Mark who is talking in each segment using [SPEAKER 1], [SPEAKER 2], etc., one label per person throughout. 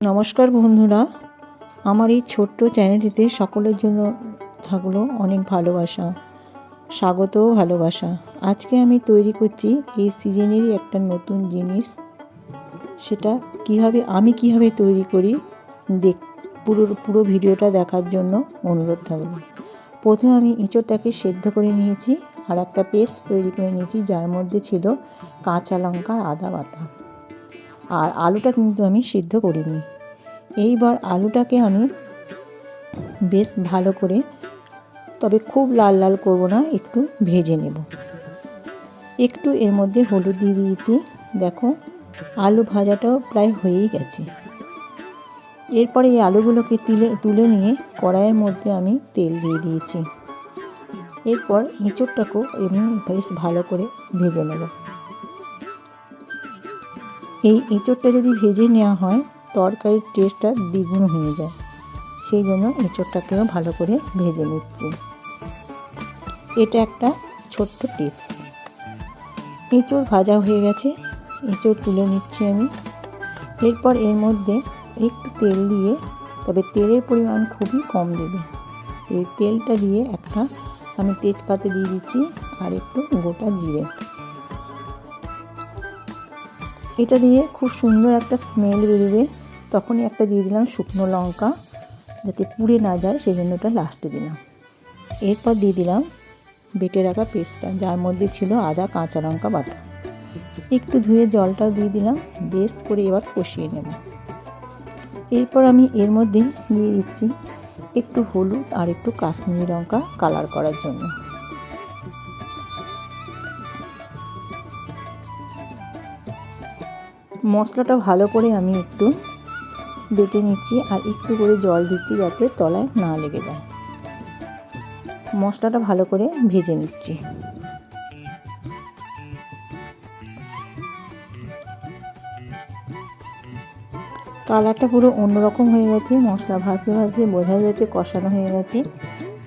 [SPEAKER 1] নমস্কার বন্ধুরা। আমার এই ছোট্ট চ্যানেলটিতে সকলের জন্য থাকল অনেক ভালোবাসা স্বাগত ভালোবাসা। আজকে আমি তৈরি করছি এই সিজনেরই একটা নতুন জিনিস। সেটা কীভাবে, আমি কীভাবে তৈরি করি দেখ, পুরো পুরো ভিডিওটা দেখার জন্য অনুরোধ থাকল। প্রথমে আমি এঁচোড়টাকে সেদ্ধ করে নিয়েছি, আর একটা পেস্ট তৈরি করে নিয়েছি, যার মধ্যে ছিল কাঁচা লঙ্কা আদা বাটা। আর আলুটা কিন্তু আমি সিদ্ধ করিনি। এইবার আলুটাকে আমি বেশ ভালো করে, তবে খুব লাল লাল করব না, একটু ভেজে নেব। একটু এর মধ্যে হলুদ দিয়ে দিয়েছি। দেখো, আলু ভাজাটাও প্রায় হয়েই গেছে। এরপরে এই আলুগুলোকে তুলে তুলে নিয়ে কড়াইয়ের মধ্যে আমি তেল দিয়ে দিয়েছি। এরপর এঁচোড়টাকেও এমনি বেশ ভালো করে ভেজে নেব। এই এঁচোড়টা যদি ভেজে নেওয়া হয়, তরকারির টেস্টটা দ্বিগুণ হয়ে যায়। সেই জন্য এঁচোড়টাকেও ভালো করে ভেজে নিচ্ছি। এটা একটা ছোট্ট টিপস এঁচোড় ভাজা হয়ে গেছে। এঁচোড় তুলে নিচ্ছি আমি। এরপর এর মধ্যে একটু তেল দিয়ে, তবে তেলের পরিমাণ খুবই কম দেবে। এই তেলটা দিয়ে একটা আমি তেজপাতা দিয়ে দিচ্ছি আর একটু গোটা জিরে। এটা দিয়ে খুব সুন্দর একটা স্মেল বেরোবে। তখনই একটা দিয়ে দিলাম শুকনো লঙ্কা, যাতে পুড়ে না যায় সেই জন্য ওটা লাস্টে দিলাম। এরপর দিয়ে দিলাম বেটে রাখা পেস্টটা, যার মধ্যে ছিল আদা, কাঁচা লঙ্কা বাটা। একটু ধুয়ে জলটাও দিয়ে দিলাম, বেশ করে এবার কষিয়ে নেব। এরপর আমি এর মধ্যে দিয়ে দিচ্ছি একটু হলুদ আর একটু কাশ্মীরি লঙ্কা কালার করার জন্য। মশলাটা ভালো করে আমি একটু বেটে নিচ্ছি আর একটু করে জল দিচ্ছি যাতে তলায় না লেগে যায়। মশলাটা ভালো করে ভেজে নিচ্ছি। কালারটা পুরো অন্যরকম হয়ে গেছে, মশলা ভাজতে ভাজতে বোঝা যাচ্ছে কষানো হয়ে গেছে।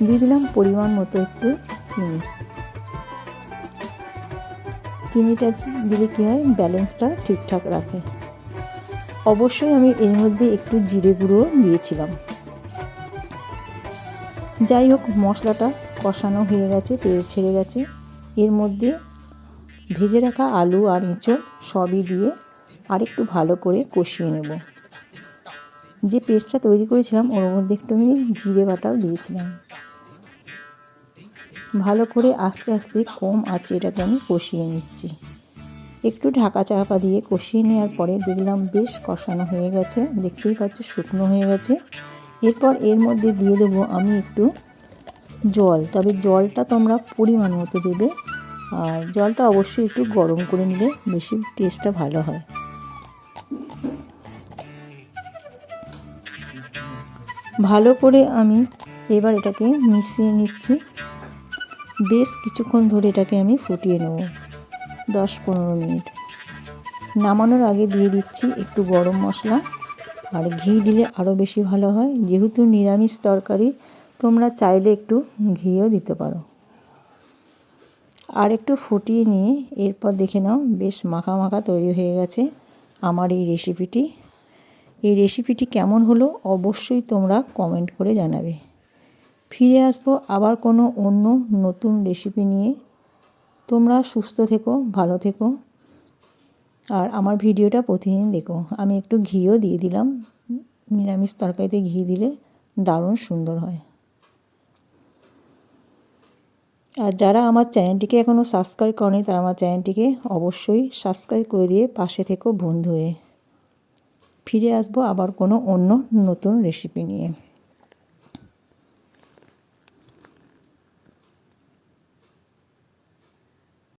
[SPEAKER 1] দিয়ে দিলাম পরিমাণ মতো একটু চিনি। চিনিটা দিলে কী হয়? ব্যালেন্সটা ঠিকঠাক রাখে। অবশ্যই আমি এর মধ্যে একটু জিরে গুঁড়ো দিয়েছিলাম। যাই হোক, মশলাটা কষানো হয়ে গেছে, তেল ছেড়ে গেছে। এর মধ্যে ভেজে রাখা আলু আর এঁচড় সবই দিয়ে আরেকটু ভালো করে কষিয়ে নেব। যে পেস্টটা তৈরি করেছিলাম, ওর মধ্যে একটু আমি জিরে বাটাও দিয়েছিলাম। ভালো করে আস্তে আস্তে কম আছে এটাকে আমি কষিয়ে নিচ্ছি। একটু ঢাকা চাপা দিয়ে কষিয়ে নেওয়ার পরে দেখলাম বেশ কষানো হয়ে গেছে, দেখতেই পাচ্ছ শুকনো হয়ে গেছে। এরপর এর মধ্যে দিয়ে দেবো আমি একটু জল, তবে জলটা তোমরা পরিমাণ মতো দেবে। আর জলটা অবশ্যই একটু গরম করে নিলে বেশি টেস্টটা ভালো হয়। ভালো করে আমি এবার এটাকে মিশিয়ে নিচ্ছি। বেশ কিছুক্ষণ ধরে এটাকে আমি ফুটিয়ে নেব। দশ পনেরো মিনিট। নামানোর আগে দিয়ে দিচ্ছি একটু গরম মশলা। আর ঘি দিলে আরও বেশি ভালো হয়। যেহেতু নিরামিষ তরকারি, তোমরা চাইলে একটু ঘিও দিতে পারো। আর একটু ফুটিয়ে নিয়ে এরপর দেখে নাও, বেশ মাখা মাখা তৈরি হয়ে গেছে আমার এই রেসিপিটি এই রেসিপিটি কেমন হলো অবশ্যই তোমরা কমেন্ট করে জানাবে। ফিরে আসব আবার কোনো অন্য নতুন রেসিপি নিয়ে। তোমরা সুস্থ থেকো, ভালো থেকো। আর আমার ভিডিওটা প্রতিদিন দেখো। আমি একটু ঘিও দিয়ে দিলাম। নিরামিষ তরকারিতে ঘি দিলে দারুণ সুন্দর হয়। আর যারা আমার চ্যানেলটিকে এখনও সাবস্ক্রাইব করেনি, তারা আমার চ্যানেলটিকে অবশ্যই সাবস্ক্রাইব করে দিয়ে পাশে থেকো বন্ধু হয়ে ফিরে আসব আবার কোনো অন্য নতুন রেসিপি নিয়ে।